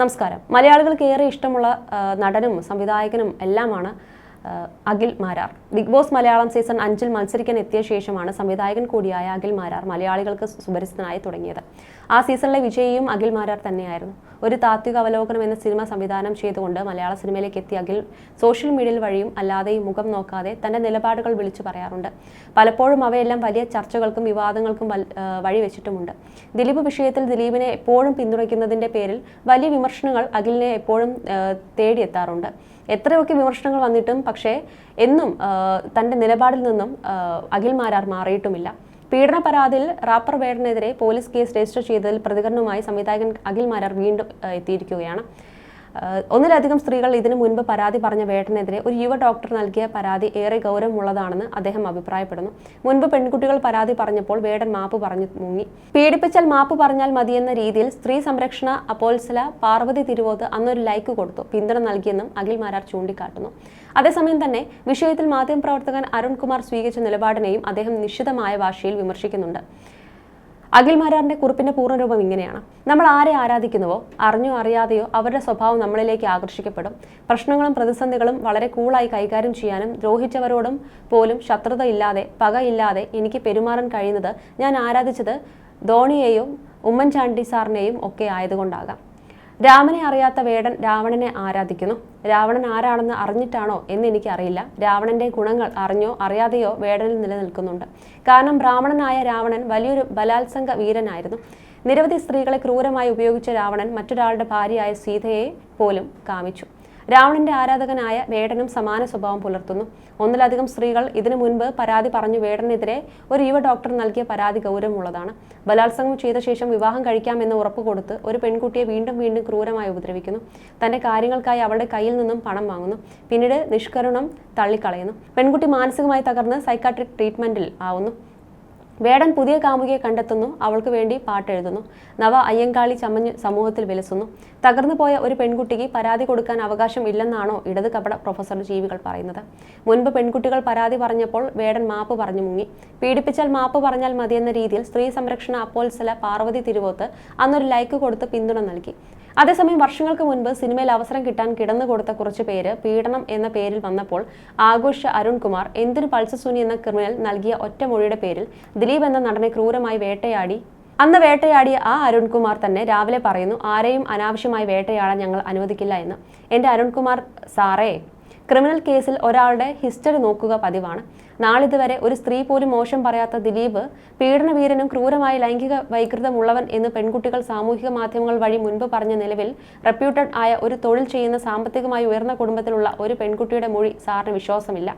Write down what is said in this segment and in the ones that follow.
നമസ്കാരം. മലയാളികൾക്ക് ഏറെ ഇഷ്ടമുള്ള നടനും സംവിധായകനും എല്ലാമാണ് Akhil Marar. Big boss Malayalam season അഞ്ചിൽ മത്സരിക്കാൻ എത്തിയ ശേഷമാണ് സംവിധായകൻ കൂടിയായ അഖിൽ മാരാർ മലയാളികൾക്ക് സുപരിചിതനായി തുടങ്ങിയത്. ആ സീസണിലെ വിജയിയും അഖിൽ മാരാർ തന്നെയായിരുന്നു. ഒരു താത്വിക അവലോകനം എന്ന സിനിമ സംവിധാനം ചെയ്തുകൊണ്ട് മലയാള സിനിമയിലേക്ക് എത്തിയ അഖിൽ സോഷ്യൽ മീഡിയയിൽ വഴിയും അല്ലാതെയും മുഖം നോക്കാതെ തന്റെ നിലപാടുകൾ വിളിച്ചു പറയാറുണ്ട്. പലപ്പോഴും അവയെല്ലാം വലിയ ചർച്ചകൾക്കും വിവാദങ്ങൾക്കും വഴിവെച്ചിട്ടുമുണ്ട്. ദിലീപ് വിഷയത്തിൽ ദിലീപിനെ എപ്പോഴും പിന്തുണയ്ക്കുന്നതിന്റെ പേരിൽ വലിയ വിമർശനങ്ങൾ അഖിലിനെ എപ്പോഴും തേടിയെത്താറുണ്ട്. എത്രയൊക്കെ വിമർശനങ്ങൾ വന്നിട്ടും പക്ഷേ എന്നും തന്റെ നിലപാടിൽ നിന്നും അഖിൽ മാരാർ മാറിയിട്ടുമില്ല. പീഡന പരാതിയിൽ റാപ്പർ വേടനെതിരെ പോലീസ് കേസ് രജിസ്റ്റർ ചെയ്തതിൽ പ്രതികരണവുമായി സംവിധായകൻ അഖിൽ മാരാർ വീണ്ടും എത്തിയിരിക്കുകയാണ്. ഒന്നിലധികം സ്ത്രീകൾ ഇതിനു മുൻപ് പരാതി പറഞ്ഞ വേട്ടനെതിരെ ഒരു യുവ ഡോക്ടർ നൽകിയ പരാതി ഏറെ ഗൗരവമുള്ളതാണെന്ന് അദ്ദേഹം അഭിപ്രായപ്പെടുന്നു. മുൻപ് പെൺകുട്ടികൾ പരാതി പറഞ്ഞപ്പോൾ വേടൻ മാപ്പ് പറഞ്ഞു മുങ്ങി. പീഡിപ്പിച്ചാൽ മാപ്പ് പറഞ്ഞാൽ മതിയെന്ന രീതിയിൽ സ്ത്രീ സംരക്ഷണ അപ്പോത്സല പാർവതി തിരുവോത്ത് അന്നൊരു ലൈക്ക് കൊടുത്തു. പിന്തുണ നൽകിയെന്നും അഖിൽ മാരാർ ചൂണ്ടിക്കാട്ടുന്നു. അതേസമയം തന്നെ വിഷയത്തിൽ മാധ്യമപ്രവർത്തകൻ അരുൺകുമാർ സ്വീകരിച്ച നിലപാടിനെയും അദ്ദേഹം നിശ്ചിതമായ ഭാഷയിൽ വിമർശിക്കുന്നുണ്ട്. അഖിൽ മാരാറിന്റെ കുറിപ്പിന്റെ പൂർണരൂപം ഇങ്ങനെയാണ്. നമ്മൾ ആരെ ആരാധിക്കുന്നുവോ അറിഞ്ഞോ അറിയാതെയോ അവരുടെ സ്വഭാവം നമ്മളിലേക്ക് ആകർഷിക്കപ്പെടും. പ്രശ്നങ്ങളും പ്രതിസന്ധികളും വളരെ കൂളായി കൈകാര്യം ചെയ്യാനും ദ്രോഹിച്ചവരോടും പോലും ശത്രുത ഇല്ലാതെ പകയില്ലാതെ എനിക്ക് പെരുമാറാൻ കഴിയുന്നത് ഞാൻ ആരാധിച്ചത് ധോണിയെയും ഉമ്മൻചാണ്ടി സാറിനെയും ഒക്കെ ആയതുകൊണ്ടാകാം. രാമനെ അറിയാത്ത വേടൻ രാവണനെ ആരാധിക്കുന്നു. രാവണൻ ആരാണെന്ന് അറിഞ്ഞിട്ടാണോ എന്ന് എനിക്കറിയില്ല. രാവണന്റെ ഗുണങ്ങൾ അറിഞ്ഞോ അറിയാതെയോ വേടനിൽ നിലനിൽക്കുന്നുണ്ട്. കാരണം ബ്രാഹ്മണനായ രാവണൻ വലിയൊരു ബലാത്സംഗ വീരനായിരുന്നു. നിരവധി സ്ത്രീകളെ ക്രൂരമായി ഉപയോഗിച്ച രാവണൻ മറ്റൊരാളുടെ ഭാര്യയായ സീതയെ പോലും കാമിച്ചു. രാവണന്റെ ആരാധകനായ വേടനും സമാന സ്വഭാവം പുലർത്തുന്നു. ഒന്നിലധികം സ്ത്രീകൾ ഇതിനു മുൻപ് പരാതി പറഞ്ഞു വേടനെതിരെ ഒരു യുവ ഡോക്ടർ നൽകിയ പരാതി ഗൗരവമുള്ളതാണ്. ബലാത്സംഗം ചെയ്ത ശേഷം വിവാഹം കഴിക്കാമെന്ന് ഉറപ്പ് കൊടുത്ത് ഒരു പെൺകുട്ടിയെ വീണ്ടും വീണ്ടും ക്രൂരമായി ഉപദ്രവിക്കുന്നു. തന്റെ കാര്യങ്ങൾക്കായി അവളുടെ കയ്യിൽ നിന്നും പണം വാങ്ങുന്നു. പിന്നീട് നിഷ്കരുണം തള്ളിക്കളയുന്നു. പെൺകുട്ടി മാനസികമായി തകർന്ന് സൈക്കാട്രിക് ട്രീറ്റ്മെന്റിൽ ആവുന്നു. വേടൻ പുതിയ കാമുകിയെ കണ്ടെത്തുന്നു അവൾക്ക് വേണ്ടി പാട്ടെഴുതുന്നു. നവ അയ്യങ്കാളി ചമഞ്ഞ് സമൂഹത്തിൽ വിലസുന്നു. തകർന്നു പോയ ഒരു പെൺകുട്ടിക്ക് പരാതി കൊടുക്കാൻ അവകാശം ഇല്ലെന്നാണോ ഇടത് കപട പ്രൊഫസർ ജീവികൾ പറയുന്നത്? മുൻപ് പെൺകുട്ടികൾ പരാതി പറഞ്ഞപ്പോൾ വേടൻ മാപ്പ് പറഞ്ഞു മുങ്ങി. പീഡിപ്പിച്ചാൽ മാപ്പ് പറഞ്ഞാൽ മതിയെന്ന രീതിയിൽ സ്ത്രീ സംരക്ഷണ അപ്പോത്സല പാർവതി തിരുവോത്ത് അന്നൊരു ലൈക്ക് കൊടുത്ത് പിന്തുണ നൽകി. അതേസമയം വർഷങ്ങൾക്ക് മുൻപ് സിനിമയിൽ അവസരം കിട്ടാൻ കിടന്നു കൊടുത്ത കുറച്ച് പേര് പീഡനം എന്ന പേരിൽ വന്നപ്പോൾ ആഘോഷ അരുൺകുമാർ എന്തിനു പൾസസുനി എന്ന ക്രിമിനൽ നൽകിയ ഒറ്റമൊഴിയുടെ പേരിൽ ദിലീപ് എന്ന നടനെ ക്രൂരമായി വേട്ടയാടി. അന്ന് വേട്ടയാടിയ ആ അരുൺകുമാർ തന്നെ രാവിലെ പറയുന്നു ആരെയും അനാവശ്യമായി വേട്ടയാടാൻ ഞങ്ങൾ അനുവദിക്കില്ല എന്ന്. എന്റെ അരുൺകുമാർ സാറേ ക്രിമിനൽ കേസിൽ ഒരാളുടെ ഹിസ്റ്ററി നോക്കുക പതിവാണ്. നാളിതുവരെ ഒരു സ്ത്രീ പോലും മോശം പറയാത്ത ദിലീപ് പീഡനവീരനും ക്രൂരമായ ലൈംഗിക വൈകൃതമുള്ളവൻ എന്ന് പെൺകുട്ടികൾ സാമൂഹിക മാധ്യമങ്ങൾ വഴി മുൻപ് പറഞ്ഞ നിലവിൽ റെപ്യൂട്ടഡ് ആയ ഒരു തൊഴിൽ ചെയ്യുന്ന സാമ്പത്തികമായി ഉയർന്ന കുടുംബത്തിലുള്ള ഒരു പെൺകുട്ടിയുടെ മൊഴി സാറിന് വിശ്വാസമില്ല.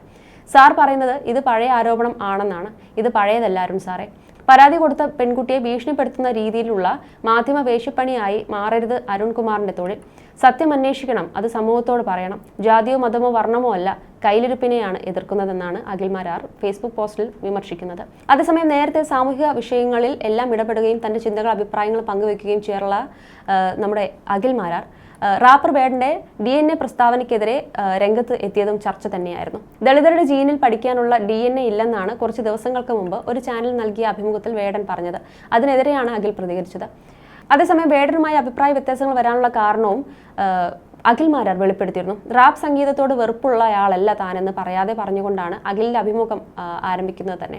സാർ പറയുന്നത് ഇത് പഴയ ആരോപണം ആണെന്നാണ്. ഇത് പഴയതല്ലാരും സാറേ. പരാതി കൊടുത്ത പെൺകുട്ടിയെ ഭീഷണിപ്പെടുത്തുന്ന രീതിയിലുള്ള മാധ്യമ വേഷപ്പണിയായി മാറരുത് അരുൺകുമാറിന്റെ തൊഴിൽ. സത്യം അന്വേഷിക്കണം അത് സമൂഹത്തോട് പറയണം. ജാതിയോ മതമോ വർണമോ അല്ല. കയ്യിലിരുപ്പിനെയാണ് എതിർക്കുന്നതെന്നാണ് അഖിൽമാരാർ ഫേസ്ബുക്ക് പോസ്റ്റിൽ വിമർശിക്കുന്നത്. അതേസമയം നേരത്തെ സാമൂഹിക വിഷയങ്ങളിൽ എല്ലാം ഇടപെടുകയും തന്റെ ചിന്തകൾ അഭിപ്രായങ്ങൾ പങ്കുവെക്കുകയും ചെയ്യാറുള്ള നമ്മുടെ അഖിൽമാരാർ റാപ്പർ ബേഡിന്റെ ഡി എൻ എ പ്രസ്താവനയ്ക്കെതിരെ രംഗത്ത് എത്തിയതും ചർച്ച തന്നെയായിരുന്നു. ദളിതരുടെ ജീനിൽ പഠിക്കാനുള്ള ഡി എൻ എ ഇല്ലെന്നാണ് കുറച്ച് ദിവസങ്ങൾക്ക് മുമ്പ് ഒരു ചാനൽ നൽകിയ അഭിമുഖത്തിൽ വേടൻ പറഞ്ഞത്. അതിനെതിരെയാണ് അഖിൽ പ്രതികരിച്ചത്. അതേസമയം വേടനുമായി അഭിപ്രായ വ്യത്യാസങ്ങൾ വരാനുള്ള കാരണവും ആ, അഖിൽ മാരാർ വെളിപ്പെടുത്തിയിരുന്നു. റാപ്പ് സംഗീതത്തോട് വെറുപ്പുള്ള അയാളല്ല താനെന്ന് പറയാതെ പറഞ്ഞുകൊണ്ടാണ് അഖിലിന്റെ അഭിമുഖം ആരംഭിക്കുന്നത് തന്നെ.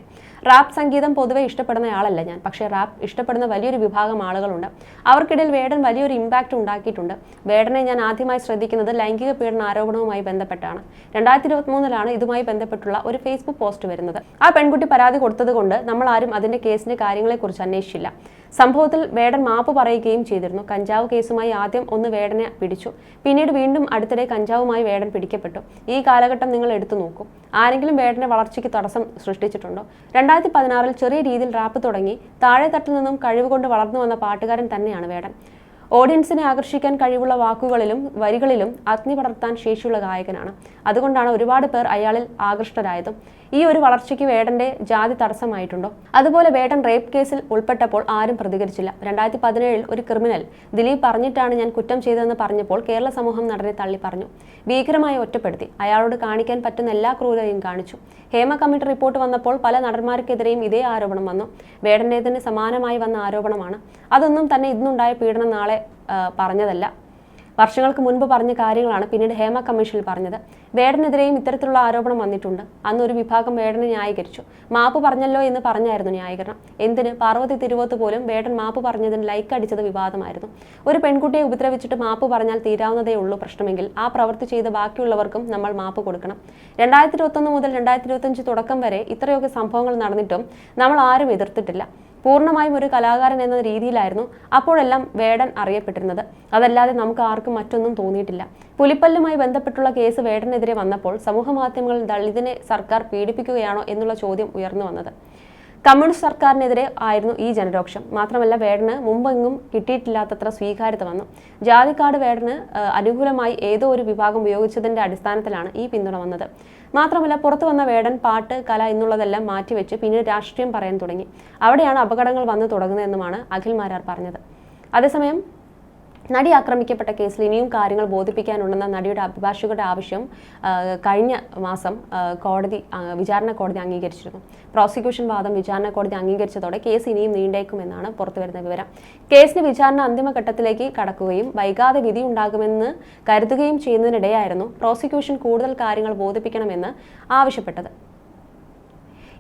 റാപ്പ് സംഗീതം പൊതുവെ ഇഷ്ടപ്പെടുന്ന ആളല്ല ഞാൻ. പക്ഷേ റാപ്പ് ഇഷ്ടപ്പെടുന്ന വലിയൊരു വിഭാഗം ആളുകളുണ്ട്. അവർക്കിടയിൽ വേടൻ വലിയൊരു ഇമ്പാക്റ്റ് ഉണ്ടാക്കിയിട്ടുണ്ട്. വേടനെ ഞാൻ ആദ്യമായി ശ്രദ്ധിക്കുന്നത് ലൈംഗിക പീഡന ആരോപണവുമായി ബന്ധപ്പെട്ടാണ്. രണ്ടായിരത്തി ഇരുപത്തി മൂന്നിലാണ് ഇതുമായി ബന്ധപ്പെട്ടുള്ള ഒരു ഫേസ്ബുക്ക് പോസ്റ്റ് വരുന്നത്. ആ പെൺകുട്ടി പരാതി കൊടുത്തതുകൊണ്ട് നമ്മൾ ആരും അതിന്റെ കേസിന്റെ കാര്യങ്ങളെക്കുറിച്ച് അന്വേഷിച്ചില്ല. സംഭവത്തിൽ വേടൻ മാപ്പ് പറയുകയും ചെയ്തിരുന്നു. കഞ്ചാവ് കേസുമായി ആദ്യം ഒന്ന് വേടനെ പിടിച്ചു. പിന്നീട് വീണ്ടും അടുത്തിടെ കഞ്ചാവുമായി വേടൻ പിടിക്കപ്പെട്ടു. ഈ കാലഘട്ടം നിങ്ങൾ എടുത്തു നോക്കൂ. ആരെങ്കിലും വേടന്റെ വളർച്ചയ്ക്ക് തടസ്സം സൃഷ്ടിച്ചിട്ടുണ്ടോ? രണ്ടായിരത്തി പതിനാറിൽ ചെറിയ രീതിയിൽ റാപ്പ് തുടങ്ങി താഴെ തട്ടിൽ നിന്നും കഴിവുകൊണ്ട് വളർന്നു വന്ന പാട്ടുകാരൻ തന്നെയാണ് വേടൻ. ഓഡിയൻസിനെ ആകർഷിക്കാൻ കഴിവുള്ള വാക്കുകളിലും വരികളിലും അഗ്നി പടർത്താൻ ശേഷിയുള്ള ഗായകനാണ്. അതുകൊണ്ടാണ് ഒരുപാട് പേർ അയാളിൽ ആകൃഷ്ടരായതും. ഈ ഒരു വളർച്ചയ്ക്ക് വേടന്റെ ജാതി തടസ്സമായിട്ടുണ്ടോ? അതുപോലെ വേടൻ റേപ്പ് കേസിൽ ഉൾപ്പെട്ടപ്പോൾ ആരും പ്രതികരിച്ചില്ല. രണ്ടായിരത്തി പതിനേഴിൽ ഒരു ക്രിമിനൽ ദിലീപ് പറഞ്ഞിട്ടാണ് ഞാൻ കുറ്റം ചെയ്തതെന്ന് പറഞ്ഞപ്പോൾ കേരള സമൂഹം നടനെ തള്ളി പറഞ്ഞു. ഭീകരമായി ഒറ്റപ്പെടുത്തി. അയാളോട് കാണിക്കാൻ പറ്റുന്ന എല്ലാ ക്രൂരതയും കാണിച്ചു. ഹേമ കമ്മിറ്റി റിപ്പോർട്ട് വന്നപ്പോൾ പല നടന്മാർക്കെതിരെയും ഇതേ ആരോപണം വന്നു. വേടന്റേതിന് സമാനമായി വന്ന ആരോപണമാണ്. അതൊന്നും തന്നെ ഇന്നുണ്ടായ പീഡനം നാളെ പറഞ്ഞതല്ല. വർഷങ്ങൾക്ക് മുൻപ് പറഞ്ഞ കാര്യങ്ങളാണ് പിന്നീട് ഹേമ കമ്മീഷനിൽ പറഞ്ഞത്. വേടനെതിരെയും ഇത്തരത്തിലുള്ള ആരോപണം വന്നിട്ടുണ്ട്. അന്ന് ഒരു വിഭാഗം വേടനെ ന്യായീകരിച്ചു. മാപ്പ് പറഞ്ഞല്ലോ എന്ന് പറഞ്ഞായിരുന്നു ന്യായീകരണം. എന്തിന്? പാർവതി തിരുവോത്ത് പോലും വേടൻ മാപ്പ് പറഞ്ഞതിന് ലൈക്ക് അടിച്ചത് വിവാദമായിരുന്നു. ഒരു പെൺകുട്ടിയെ ഉപദ്രവിച്ചിട്ട് മാപ്പ് പറഞ്ഞാൽ തീരാവുന്നതേ ഉള്ളൂ പ്രശ്നമെങ്കിൽ ആ പ്രവൃത്തി ചെയ്ത് ബാക്കിയുള്ളവർക്കും നമ്മൾ മാപ്പ് കൊടുക്കണം. രണ്ടായിരത്തി ഇരുപത്തൊന്ന് മുതൽ രണ്ടായിരത്തി ഇരുപത്തഞ്ച് തുടക്കം വരെ ഇത്രയൊക്കെ സംഭവങ്ങൾ നടന്നിട്ടും നമ്മൾ ആരും എതിർത്തിട്ടില്ല. പൂർണമായും ഒരു കലാകാരൻ എന്ന രീതിയിലായിരുന്നു അപ്പോഴെല്ലാം വേടൻ അറിയപ്പെട്ടിരുന്നത്. അതല്ലാതെ നമുക്ക് ആർക്കും മറ്റൊന്നും തോന്നിയിട്ടില്ല. പുലിപ്പല്ലുമായി ബന്ധപ്പെട്ടുള്ള കേസ് വേടനെതിരെ വന്നപ്പോൾ സമൂഹ മാധ്യമങ്ങളിൽ ദളിതിനെ സർക്കാർ പീഡിപ്പിക്കുകയാണോ എന്നുള്ള ചോദ്യം ഉയർന്നു വന്നത്. കമ്മ്യൂണിസ്റ്റ് സർക്കാരിനെതിരെ ആയിരുന്നു ഈ ജനരോക്ഷം. മാത്രമല്ല വേടന് മുമ്പെങ്ങും കിട്ടിയിട്ടില്ലാത്തത്ര സ്വീകാര്യത വന്നു. ജാതിക്കാട് വേടന് അനുകൂലമായി ഏതോ ഒരു വിഭാഗം ഉപയോഗിച്ചതിന്റെ അടിസ്ഥാനത്തിലാണ് ഈ പിന്തുണ വന്നത്. മാത്രമല്ല പുറത്തു വന്ന വേടൻ പാട്ട് കല എന്നുള്ളതെല്ലാം മാറ്റിവെച്ച് പിന്നീട് രാഷ്ട്രീയം പറയാൻ തുടങ്ങി. അവിടെയാണ് അപകടങ്ങൾ വന്നു തുടങ്ങുന്നതെന്നുമാണ് അഖിൽ മാരാർ പറഞ്ഞത്. അതേസമയം നടി ആക്രമിക്കപ്പെട്ട കേസിൽ ഇനിയും കാര്യങ്ങൾ ബോധിപ്പിക്കാനുണ്ടെന്ന നടിയുടെ അഭിഭാഷകരുടെ ആവശ്യം കഴിഞ്ഞ മാസം കോടതി വിചാരണ കോടതി അംഗീകരിച്ചിരുന്നു. പ്രോസിക്യൂഷൻ വാദം വിചാരണ കോടതി അംഗീകരിച്ചതോടെ കേസ് ഇനിയും നീണ്ടേക്കുമെന്നാണ് പുറത്തുവരുന്ന വിവരം. കേസിന് വിചാരണ അന്തിമഘട്ടത്തിലേക്ക് കടക്കുകയും വൈകാതെ വിധി ഉണ്ടാകുമെന്ന് കരുതുകയും ചെയ്യുന്നതിനിടെയായിരുന്നു പ്രോസിക്യൂഷൻ കൂടുതൽ കാര്യങ്ങൾ ബോധിപ്പിക്കണമെന്ന് ആവശ്യപ്പെട്ടത്.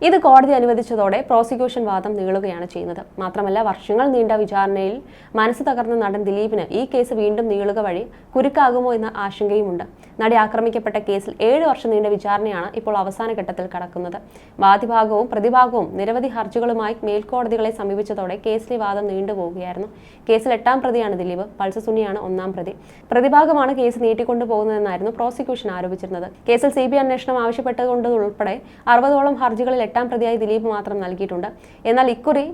ഇത് കോടതി അനുവദിച്ചതോടെ പ്രോസിക്യൂഷൻ വാദം നീളുകയാണ് ചെയ്യുന്നത്. മാത്രമല്ല വർഷങ്ങൾ നീണ്ട വിചാരണയിൽ മനസ്സ് തകർന്ന നടൻ ദിലീപിന് ഈ കേസ് വീണ്ടും നീളുക വഴി കുരുക്കാകുമോ എന്ന ആശങ്കയുമുണ്ട്. നടി ആക്രമിക്കപ്പെട്ട കേസിൽ ഏഴ് വർഷം നീണ്ട വിചാരണയാണ് ഇപ്പോൾ അവസാന ഘട്ടത്തിൽ കടക്കുന്നത്. വാദിഭാഗവും പ്രതിഭാഗവും നിരവധി ഹർജികളുമായി മേൽക്കോടതികളെ സമീപിച്ചതോടെ കേസിലെ വാദം നീണ്ടുപോവുകയായിരുന്നു കേസിൽ എട്ടാം പ്രതിയാണ് ദിലീപ് പൾസസുനിയാണ് ഒന്നാം പ്രതി. പ്രതിഭാഗമാണ് കേസ് നീട്ടിക്കൊണ്ടുപോകുന്നതെന്നായിരുന്നു പ്രോസിക്യൂഷൻ ആരോപിച്ചിരുന്നത്. കേസിൽ സി ബി അന്വേഷണം ആവശ്യപ്പെട്ടതുകൊണ്ട് ഉൾപ്പെടെ അറുപതോളം ഹർജികളിൽ എട്ടാം പ്രതിയായി ദിലീപ് മാത്രം നൽകിയിട്ടുണ്ട്. എന്നാൽ ഇക്കുറി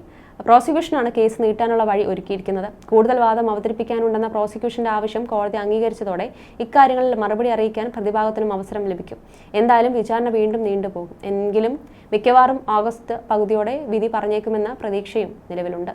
പ്രോസിക്യൂഷനാണ് കേസ് നീട്ടാനുള്ള വഴി ഒരുക്കിയിരിക്കുന്നത്. കൂടുതൽ വാദം അവതരിപ്പിക്കാനുണ്ടെന്ന പ്രോസിക്യൂഷന്റെ ആവശ്യം കോടതി അംഗീകരിച്ചതോടെ ഇക്കാര്യങ്ങളിൽ മറുപടി അറിയിക്കാൻ പ്രതിഭാഗത്തിനും അവസരം ലഭിക്കും. എന്തായാലും വിചാരണ വീണ്ടും നീണ്ടുപോകും. എങ്കിലും മിക്കവാറും ഓഗസ്റ്റ് പകുതിയോടെ വിധി പറഞ്ഞേക്കുമെന്ന പ്രതീക്ഷയും നിലവിലുണ്ട്.